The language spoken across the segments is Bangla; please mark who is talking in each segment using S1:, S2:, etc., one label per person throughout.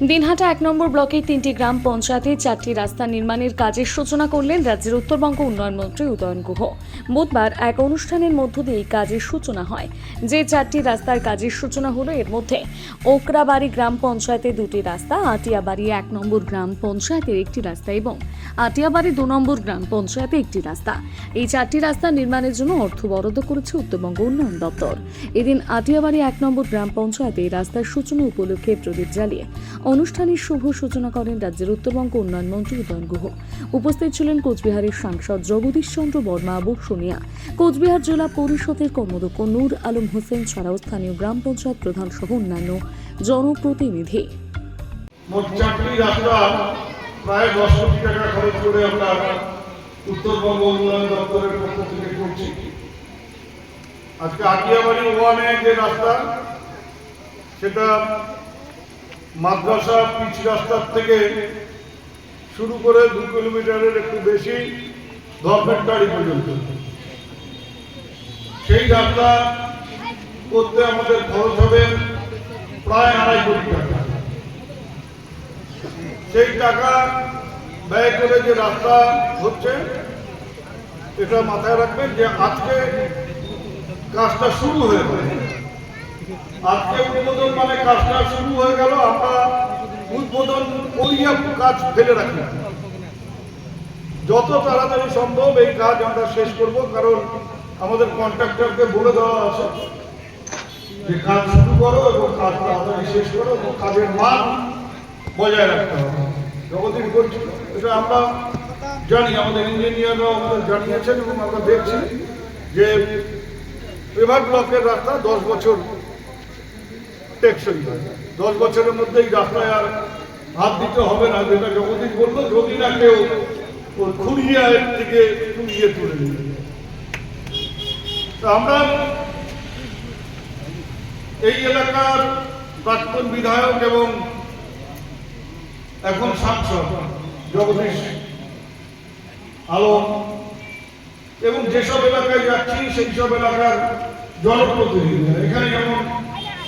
S1: দিনহাটা এক নম্বর ব্লকের তিনটি গ্রাম পঞ্চায়েতে চারটি রাস্তা নির্মাণের কাজের সূচনা করলেন রাজ্যের উত্তরবঙ্গ উন্নয়ন মন্ত্রী উদয়ন গুহ। বুধবার এক অনুষ্ঠানের মধ্য দিয়ে কাজের সূচনা হয়। যে চারটি রাস্তার কাজের সূচনা হলো এর মধ্যে ওকরাবাড়ি গ্রাম পঞ্চায়েতে দুটি রাস্তা, আটিয়াবাড়ি এক নম্বর গ্রাম পঞ্চায়েতের একটি রাস্তা এবং আটিয়াবাড়ি দু নম্বর গ্রাম পঞ্চায়েতে একটি রাস্তা। এই চারটি রাস্তা নির্মাণের জন্য অর্থ বরাদ্দ করেছে উত্তরবঙ্গ উন্নয়ন দপ্তর। এদিন আটিয়াবাড়ি এক নম্বর গ্রাম পঞ্চায়েতে রাস্তার সূচনা উপলক্ষে প্রদীপ জ্বালিয়ে অনুষ্ঠানের শুভ সূচনা করেন রাজ্যের উত্তরবঙ্গ উন্নয়ন মন্ত্রী উদয়ন গুহ। উপস্থিত ছিলেন কোচবিহারের সাংসদ জগদীশ চন্দ্র বর্মা আবু সোনিয়া কোচবিহার জেলা পরিষদের কর্মদক্ষ নূর আলম হোসেন ছাড়াও স্থানীয় গ্রাম পঞ্চায়েত প্রধান সহ অন্যান্য জনপ্রতিনিধি।
S2: প্রায় দশ কোটি টাকা খরচ করে আমরা উত্তরবঙ্গ উন্নয়ন দপ্তরের পক্ষ থেকে করছি। আজকে আটিয়াবাড়ি ওয়ানে যে রাস্তা, সেটা মাদ্রাসা পিচ রাস্তার থেকে শুরু করে দু কিলোমিটারের একটু বেশি ধর্মের পর্যন্ত। সেই রাস্তা করতে আমাদের খরচ হবে প্রায় আড়াই কোটি টাকা। সেই টাকা ব্যয় করে যে রাস্তা হচ্ছে, এটা মাথায় রাখবেন যে আজকে কাজটা শুরু হয়ে গেল আজকে উদ্বোধন মানে কাজটা শুরু হয়ে গেল, আমরা উদ্বোধন করিয়া কাজ ফেলে রাখি। যত তাড়াতাড়ি সম্ভব এই কাজ আমরা শেষ করব, কারণ আমাদের কন্ট্রাক্টরকে বলে দেওয়া আছে যে কাজ শুরু করো এবং কাজ তাড়াতাড়ি শেষ করো এবং কাজের মান বজায় রাখতে হবে। জগদীশ বলছি এটা আমরা জানি, আমাদের ইঞ্জিনিয়াররাও আমাদের জানিয়েছেন এবং আমরা দেখছি যে বিভাগ ব্লকের রাস্তা দশ বছর টেকসই হয়। দশ বছরের মধ্যে এই রাস্তায় আর হাত দিতে হবে না, যেটা জগদীশ বলল যদি না কেউ খুঁড়িয়ে থেকে তুলিয়ে তুলে তা আমরা এই এলাকার প্রাক্তন বিধায়ক এবং এখন সাংসদ জগদীশ আলম এবং যেসব এলাকায় যাচ্ছি, সেই সব এলাকার জনপ্রতিনিধি এখানে যেমন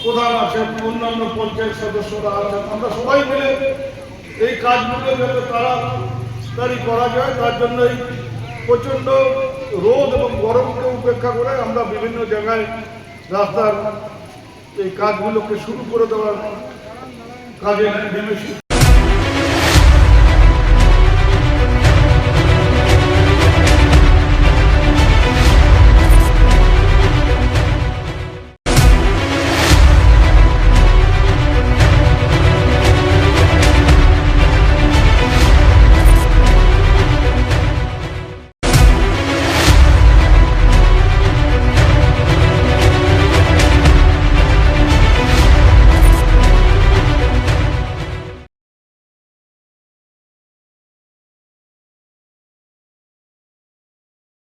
S2: প্রধান আছেন, অন্যান্য পঞ্চায়েত সদস্যরা আছেন। আমরা সবাই মিলে এই কাজগুলো যাতে তাড়াতাড়ি করা যায়, তার জন্য এই প্রচণ্ড রোদ এবং গরমকে উপেক্ষা করে আমরা বিভিন্ন জায়গায় রাস্তার এই কাজগুলোকে শুরু করে দেওয়ার কাজে নেমেছি।